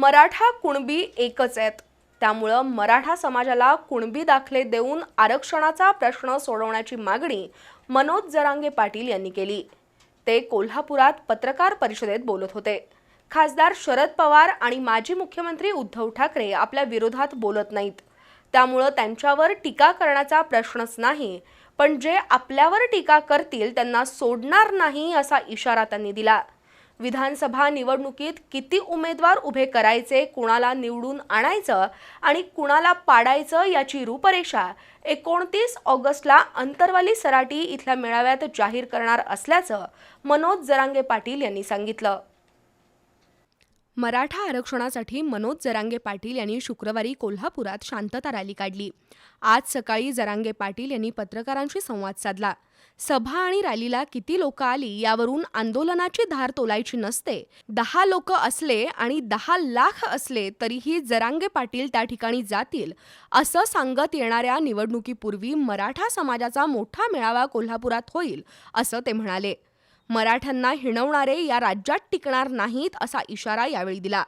मराठा कुणबी एकच आहेत. त्यामुळं मराठा समाजाला कुणबी दाखले देऊन आरक्षणाचा प्रश्न सोडवण्याची मागणी मनोज जरांगे पाटील यांनी केली. ते कोल्हापुरात पत्रकार परिषदेत बोलत होते. खासदार शरद पवार आणि माजी मुख्यमंत्री उद्धव ठाकरे आपल्या विरोधात बोलत नाहीत. त्यामुळं त्यांच्यावर टीका करण्याचा प्रश्नच नाही पण जे आपल्यावर टीका करतील त्यांना सोडणार नाही असा इशारा त्यांनी दिला. विधानसभा निवडणुकीत किती उमेदवार उभे करायचे कुणाला निवडून आणायचं आणि कुणाला पाडायचं याची रूपरेषा एकोणतीस ऑगस्टला अंतरवाली सराटी इथल्या मेळाव्यात जाहीर करणार असल्याचं मनोज जरांगे पाटील यांनी सांगितलं. मराठा आरक्षणासाठी मनोज जरांगे पाटील यांनी शुक्रवारी कोल्हापुरात शांतता रॅली काढली. आज सकाळी जरांगे पाटील यांनी पत्रकारांशी संवाद साधला. सभा आणि रॅलीला किती लोक आली यावरून आंदोलनाची धार तोलायची नसते. दहा लोक असले आणि दहा लाख असले तरीही जरांगे पाटील त्या ठिकाणी जातील असं सांगत येणाऱ्या निवडणुकीपूर्वी मराठा समाजाचा मोठा मेळावा कोल्हापुरात होईल असं ते म्हणाले. मराठ्यांना हिणवणारे या राज्यात टिकणार नाहीत असा इशारा यावेळी दिला.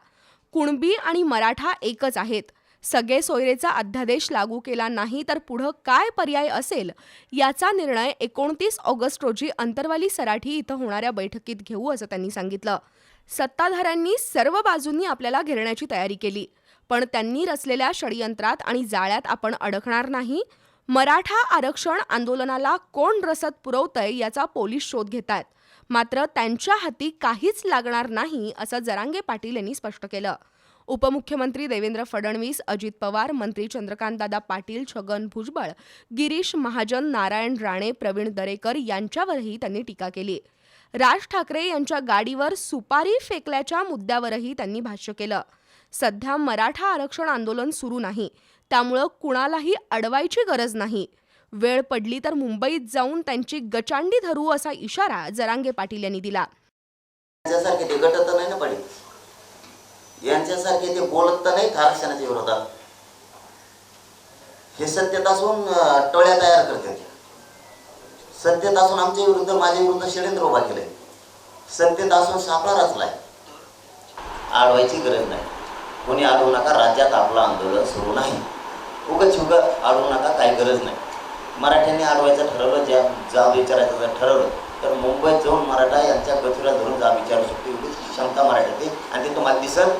कुणबी आणि मराठा एकच आहेत. सगळे सोयरेचा अध्यादेश लागू केला नाही तर पुढं काय पर्याय असेल? याचा निर्णय एकोणतीस ऑगस्ट रोजी अंतरवाली सराठी इथं होणाऱ्या बैठकीत घेऊ असं त्यांनी सांगितलं. सत्ताधाऱ्यांनी सर्व बाजूंनी आपल्याला घेरण्याची तयारी केली. पण त्यांनी रचलेल्या षडयंत्रात आणि जाळ्यात आपण अडकणार नाही. मराठा आरक्षण आंदोलनाला कोण रसद पुरवतंय याचा पोलीस शोध घेत आहेत मात्र त्यांच्या हाती काहीच लागणार नाही असं जरांगे पाटील यांनी स्पष्ट केलं. उपमुख्यमंत्री देवेंद्र फडणवीस अजित पवार मंत्री चंद्रकांतदादा पाटील छगन भुजबळ गिरीश महाजन नारायण राणे प्रवीण दरेकर यांच्यावरही त्यांनी टीका केली. राज ठाकरे यांच्या गाडीवर सुपारी फेकल्याच्या मुद्द्यावरही त्यांनी भाष्य केलं. सध्या मराठा आरक्षण आंदोलन सुरू नाही. त्यामुळं कुणालाही अडवायची गरज नाही. वेळ पडली तर मुंबईत जाऊन त्यांची गचांडी धरू असा इशारा जरांगे पाटील यांनी दिला. यांच्यासारखे ते तर नाही बोलत तर नाहीत आरक्षणाच्या विरोधात. हे सत्यत असून टोळ्या तयार करतात. सत्यत असून आमच्या विरुद्ध माझ्या विरुद्ध षडयंत्र उभा केलंय. सत्यत असून सापळा रचलाय. आडवायची गरज नाही. कोणी अडवू नका राज्यात आपलं आंदोलन सुरू नाही. उगच उग अडवू नका काही गरज नाही. मराठ्यांनी अडवायचं ठरवलं ज्या जाब विचारायचं जर ठरवलं तर मुंबईत जाऊन मराठा यांच्या गथुऱ्या धरून जाब विचारू शकतो एवढीच क्षमता मराठ्यात आणि ते तुम्हाला दिसत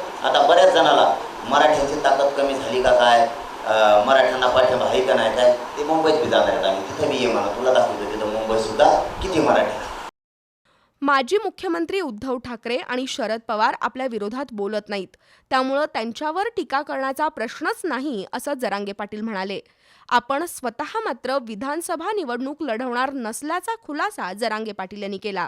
कमी झाली काय मराठ्यांना पाठिंबा आहे का नाही काय? ते मुंबईत बी जाणार आहेत आम्ही तिथं बी ये म्हणा. तुला दाखवतो तिथं. मुंबईत सुद्धा किती मराठी माजी मुख्यमंत्री उद्धव ठाकरे आणि शरद पवार आपल्या विरोधात बोलत नाहीत. त्यामुळं त्यांच्यावर टीका करण्याचा प्रश्नच नाही असं जरांगे पाटील म्हणाले. आपण स्वतः मात्र विधानसभा निवडणूक लढवणार नसल्याचा खुलासा जरांगे पाटील यांनी केला.